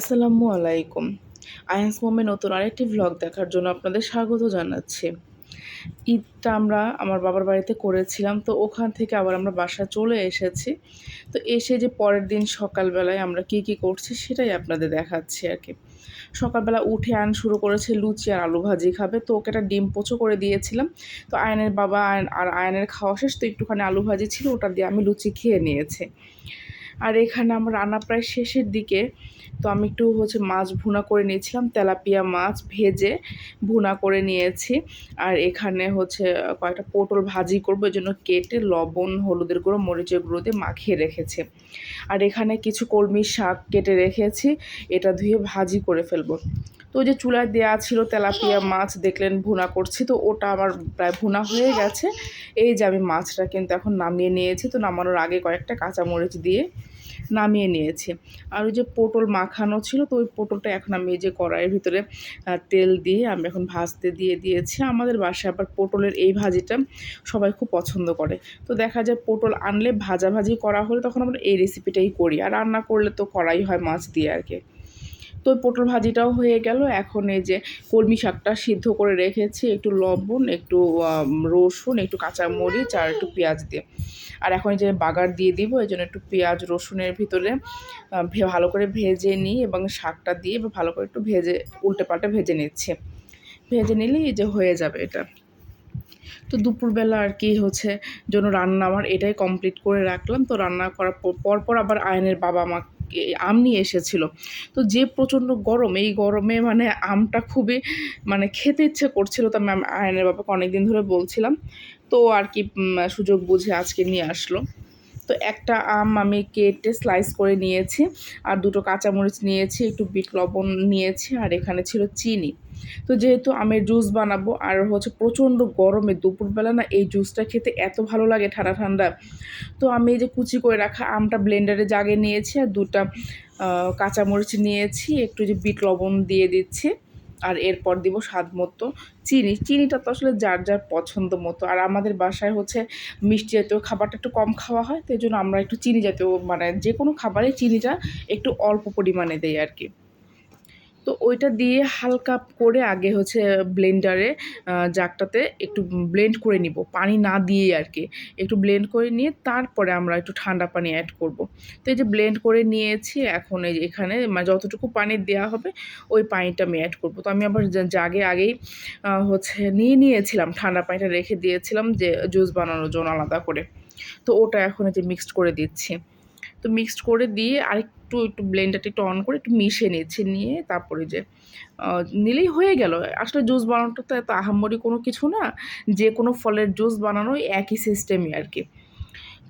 আসসালামু আলাইকুম। আয়ান্স মোমে নতুন আরেকটি ভ্লগ দেখার জন্য আপনাদের স্বাগত জানাচ্ছি। ঈদটা আমরা আমার বাবার বাড়িতে করেছিলাম, তো ওখান থেকে আবার আমরা বাসা চলে এসেছি। তো এসে যে পরের দিন সকালবেলায় আমরা কি কি করছি সেটাই আপনাদের দেখাচ্ছি আর কি। সকালবেলা উঠে আন শুরু করেছে লুচি আর আলু ভাজি খাবে, তো ওকে একটা ডিম পোচো করে দিয়েছিলাম। তো আয়নের বাবা আর আয়নের খাওয়া শেষ, তো একটুখানি আলু ভাজি ছিল, ওটা দিয়ে আমি লুচি খেয়ে নিয়েছি। আর এখানে আমার রান্না প্রায় শেষের দিকে। তো আমি একটু হচ্ছে মাছ ভুনা করে নিয়েছিলাম, তেলাপিয়া মাছ ভেজে ভুনা করে নিয়েছি। আর এখানে হচ্ছে কয়েকটা পটল ভাজি করব এই জন্য কেটে লবণ, হলুদের গুঁড়ো, মরিচের গুঁড়ো দিয়ে মাখিয়ে রেখেছি। আর এখানে কিছু কলমি শাক কেটে রেখেছি, এটা ধুয়ে ভাজি করে ফেলব। তো ওই যে চুলায় দেওয়া ছিল তেলাপিয়া মাছ, দেখলেন ভুনা করছি, তো ওটা আমার প্রায় ভুনা হয়ে গেছে। এই যে আমি মাছটা কিন্তু এখন নামিয়ে নিয়েছি, তো নামানোর আগে কয়েকটা কাঁচামরিচ দিয়ে নামিয়ে নিয়েছি। আর ওই যে পটল মাখানো ছিল, তো ওই পটলটা এখন আমি এই যে কড়াইয়ের ভিতরে তেল দিয়ে আমি এখন ভাজতে দিয়ে দিয়েছি। আমাদের বাসায় আবার পটলের এই ভাজিটা সবাই খুব পছন্দ করে। তো দেখা যায় পটল আনলে ভাজাভাজি করা হলে তখন আমরা এই রেসিপিটাই করি। আর রান্না করলে তো করাই হয় মাছ দিয়ে আর কি। তো পটল ভাজিটাও হয়ে গেল। এখন এই যে কলমি শাকটা সিদ্ধ করে রেখেছি, একটু লবণ, একটু রসুন, একটু কাঁচামরিচ আর একটু পেঁয়াজ দিয়ে। আর এখন যে বাগার দিয়ে দিব, এই জন্য একটু পেঁয়াজ, রসুনের ভিতরে ভালো করে ভেজে নিই এবং শাকটা দিয়ে ভালো করে একটু ভেজে উল্টে পাল্টে ভেজে নিচ্ছে। ভেজে নিলেই যে হয়ে যাবে এটা। তো দুপুরবেলা আর কি হচ্ছে জন্য রান্না আমার এটাই কমপ্লিট করে রাখলাম। তো রান্না করার পর, পরপর আবার আয়নের বাবা মা আম নিয়ে এসেছিল। তো যে প্রচণ্ড গরম, এই গরমে মানে আমটা খুবই মানে খেতে ইচ্ছে করছিল। তো ম্যাম আয়নের বাবাকে অনেকদিন ধরে বলছিলাম। তো আর কি সুযোগ বুঝে আজকে নিয়ে আসলো। তো একটা আম আমি কেটে স্লাইস করে নিয়েছি, আর দুটো কাঁচামরিচ নিয়েছি, একটু বিট লবণ নিয়েছি, আর এখানে ছিল চিনি। তো যেহেতু আমের জুস বানাবো, আর হচ্ছে প্রচণ্ড গরমে দুপুরবেলা না এই জুসটা খেতে এত ভালো লাগে ঠান্ডা ঠান্ডা। তো আমি এই যে কুচি করে রাখা আমটা ব্লেন্ডারে জাগে নিয়েছি, আর দুটা কাঁচামরিচ নিয়েছি, একটু যে বিট লবণ দিয়ে দিচ্ছি। আর এরপর দিব স্বাদ মতো চিনি। চিনিটা তো আসলে যার যার পছন্দ মতো। আর আমাদের বাসায় হচ্ছে মিষ্টি জাতীয় খাবারটা একটু কম খাওয়া হয়, তো জন্য আমরা একটু চিনি জাতীয় মানে যে কোনো খাবারে চিনিটা একটু অল্প পরিমাণে দেই আর কি তো ওইটা দিয়ে হালকা করে আগে হচ্ছে ব্লেন্ডারে জাগটাতে একটু ব্লেন্ড করে নিব, পানি না দিয়ে আর কি। একটু ব্লেন্ড করে নিয়ে তারপরে আমরা একটু ঠান্ডা পানি অ্যাড করব। তো এই যে ব্লেন্ড করে নিয়েছি, এখন এই এখানে মানে যতটুকু পানি দেওয়া হবে, ওই পানিটা আমি অ্যাড করব। তো আমি আবার জাগে আগেই হচ্ছে নিয়ে নিয়েছিলাম, ঠান্ডা পানিটা রেখে দিয়েছিলাম যে জুস বানানোর জন্য আলাদা করে। তো ওটা এখন এই যে মিক্সড করে দিচ্ছি। তো মিক্সড করে দিয়ে আরেকটু একটু একটু ব্লেন্ডারটা একটু অন করে একটু মিশিয়ে নিয়েছি, নিয়ে তারপরে যে নিলেই হয়ে গেল। আসলে জুস বানানোটা তো এত আহামরি কোনো কিছু না। যে কোনো ফলের জুস বানানোই একই সিস্টেমই আর কি।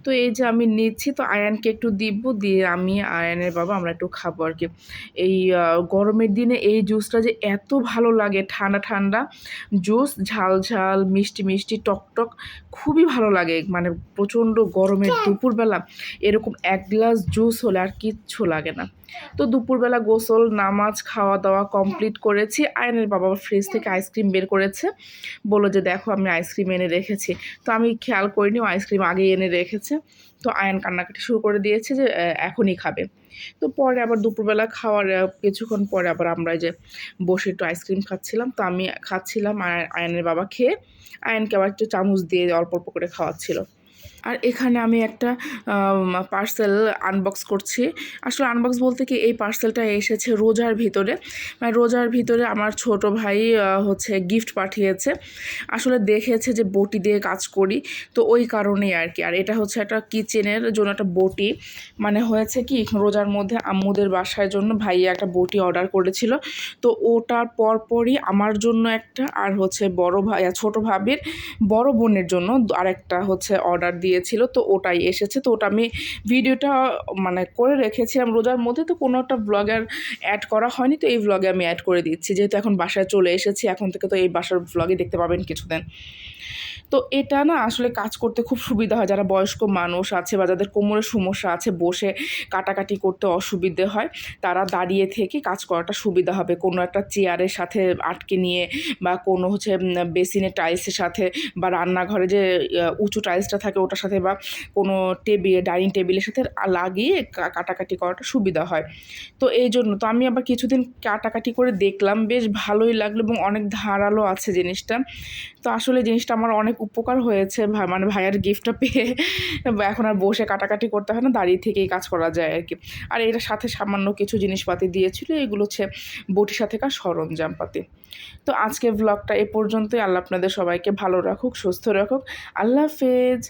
তো এই যে আমি নিচ্ছি তো আয়ানকে একটু দিব দিয়ে আমি আয়ানের বাবা আমরা একটু খাব আর কি। এই গরমের দিনে এই জুসটা যে এত ভালো লাগে ঠান্ডা ঠান্ডা জুস ঝাল ঝাল মিষ্টি মিষ্টি টক টক খুবই ভালো লাগে। মানে প্রচণ্ড গরমের দুপুরবেলা এরকম এক গ্লাস জুস হলে আর কিচ্ছু লাগে না। তো দুপুরবেলা গোসল নামাজ খাওয়া দাওয়া কমপ্লিট করেছি। আয়নের বাবা ফ্রিজ থেকে আইসক্রিম বের করেছে। বলো যে দেখো আমি আইসক্রিম এনে রেখেছি। তো আমি খেয়াল করিনি আইসক্রিম আগেই এনে রেখেছে। তো আয়ন কান্নাকাটি শুরু করে দিয়েছে যে এখনই খাবে। তো পরে আবার দুপুরবেলা খাওয়ার কিছুক্ষণ পরে আবার আমরা যে বসে একটু আইসক্রিম খাচ্ছিলাম, তো আমি খাচ্ছিলাম আয়নের বাবা খেয়ে। আয়নকে আবার একটু চামচ দিয়ে অল্প অল্প করে খাওয়াচ্ছিল। আর এখানে আমি একটা পার্সেল আনবক্স করছি। আসলে আনবক্স বলতে কি, এই পার্সেলটা এসেছে রোজার ভিতরে। মানে রোজার ভিতরে আমার ছোট ভাই হচ্ছে গিফট পাঠিয়েছে। আসলে দেখেছে যে বটি দিয়ে কাজ করি, তো ওই কারণেই আর কি। আর এটা হচ্ছে একটা কিচেনের জন্য একটা বটি। মানে হয়েছে কি, রোজার মধ্যে আম্মুদের বাসার জন্য ভাইয়া একটা বটি অর্ডার করেছিল। তো ওটার পরপরই আমার জন্য একটা, আর হচ্ছে বড় ভাই, ছোট ভাবির বড় বোনের জন্য আরেকটা হচ্ছে অর্ডার দিয়েছিল, তো ওটাই এসেছে। তো ওটা আমি ভিডিওটা মানে করে রেখেছিলাম রোজার মধ্যে, তো কোনো একটা ব্লগার অ্যাড করা হয়নি, তো এই ব্লগে আমি অ্যাড করে দিচ্ছি। যেহেতু এখন বাসায় চলে এসেছি, এখন থেকে তো এই বাসার ব্লগে দেখতে পাবেন কিছুদিন। তো এটা না আসলে কাজ করতে খুব সুবিধা হয়। যারা বয়স্ক মানুষ আছে বা যাদের কোমরের সমস্যা আছে বসে কাটাকাটি করতে অসুবিধে হয় তারা দাঁড়িয়ে থেকে কাজ করাটা সুবিধা হবে। কোনো একটা চেয়ারের সাথে আটকে নিয়ে বা কোনো হচ্ছে উম, বেসিনের টাইলসের সাথে বা রান্নাঘরে যে উঁচু টাইলসটা থাকে ওটার সাথে বা কোনো টেবিল ডাইনিং টেবিলের সাথে লাগিয়ে কাটাকাটি করাটা সুবিধা হয়। তো এই জন্য তো আমি আবার কিছুদিন কাটাকাটি করে দেখলাম বেশ ভালোই লাগল এবং অনেক ধারালো আছে জিনিসটা। তো আসলে জিনিসটা আমার অনেক উপকার হয়েছে মানে ভাইয়ের গিফটটা পেয়ে এখন আর বসে কাটাকাটি করতে হয় না, দাঁড়িয়ে থেকেই কাজ করা যায় আর কি আর এটার সাথে সামান্য কিছু জিনিসপাতি দিয়েছিল, এগুলো হচ্ছে বটির সাথে কার সরঞ্জামপাতি। তো আজকের ব্লগটা এ পর্যন্তই। আল্লাহ আপনাদের সবাইকে ভালো রাখুক, সুস্থ রাখুক। আল্লাহ হাফেজ।